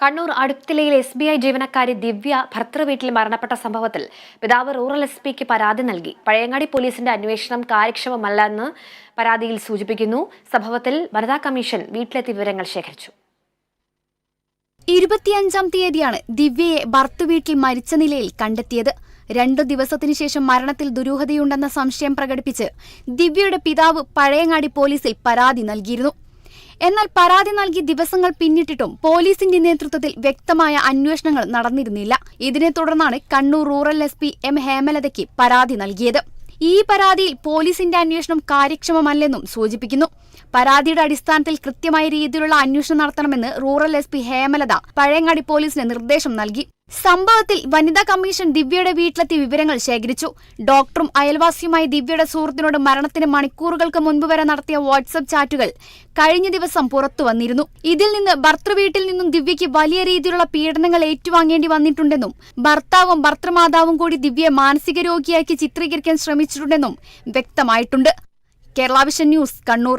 കണ്ണൂർ അടുത്തിലയിൽ S B I ജീവനക്കാരി ദിവ്യ ഭർത്തൃവീട്ടിൽ മരണപ്പെട്ട സംഭവത്തിൽ പിതാവ് റൂറൽ എസ് പിക്ക് പരാതി നൽകി. പഴയങ്ങാടി പോലീസിന്റെ അന്വേഷണം കാര്യക്ഷമമല്ല എന്ന് പരാതിയിൽ സൂചിപ്പിക്കുന്നു. സംഭവത്തിൽ വനിതാ കമ്മീഷൻ വീട്ടിലെത്തി വിവരങ്ങൾ ശേഖരിച്ചു. ഇരുപത്തിയഞ്ചാം തീയതിയാണ് ദിവ്യയെ ഭർത്തുവീട്ടിൽ മരിച്ച നിലയിൽ കണ്ടെത്തിയത്. രണ്ടു ദിവസത്തിനു ശേഷം മരണത്തിൽ ദുരൂഹതയുണ്ടെന്ന സംശയം പ്രകടിപ്പിച്ച് ദിവ്യയുടെ പിതാവ് പഴയങ്ങാടി പോലീസിൽ പരാതി നൽകിയിരുന്നു. എന്നാൽ പരാതി നൽകി ദിവസങ്ങൾ പിന്നിട്ടിട്ടും പോലീസിന്റെ നേതൃത്വത്തിൽ വ്യക്തമായ അന്വേഷണങ്ങൾ നടന്നിരുന്നില്ല. ഇതിനെ തുടർന്നാണ് Kannur rural S P M ഹേമലതയ്ക്ക് പരാതി നൽകിയത്. ഈ പരാതിയിൽ പോലീസിന്റെ അന്വേഷണം കാര്യക്ഷമമല്ലെന്നും സൂചിപ്പിക്കുന്നു. പരാതിയുടെ അടിസ്ഥാനത്തിൽ കൃത്യമായ രീതിയിലുള്ള അന്വേഷണം നടത്തണമെന്ന് rural S P Hemalatha Pazhayangadi പോലീസിന് നിർദ്ദേശം നൽകി. സംഭവത്തിൽ വനിതാ കമ്മീഷൻ ദിവ്യയുടെ വീട്ടിലെത്തി വിവരങ്ങൾ ശേഖരിച്ചു. ഡോക്ടറും അയൽവാസിയുമായി ദിവ്യയുടെ സുഹൃത്തിനോട് മരണത്തിന് മണിക്കൂറുകൾക്ക് മുൻപ് വരെ നടത്തിയ വാട്സപ്പ് ചാറ്റുകൾ കഴിഞ്ഞ ദിവസം പുറത്തു വന്നിരുന്നു. ഇതിൽ നിന്ന് ഭർത്തൃവീട്ടിൽ നിന്നും ദിവ്യയ്ക്ക് വലിയ രീതിയിലുള്ള പീഡനങ്ങൾ ഏറ്റുവാങ്ങേണ്ടി വന്നിട്ടുണ്ടെന്നും ഭർത്താവും ഭർത്തൃമാതാവും കൂടി ദിവ്യയെ മാനസിക രോഗിയാക്കി ചിത്രീകരിക്കാൻ ശ്രമിച്ചിട്ടുണ്ടെന്നും വ്യക്തമായിട്ടുണ്ട്. Kerala vision news Kannur.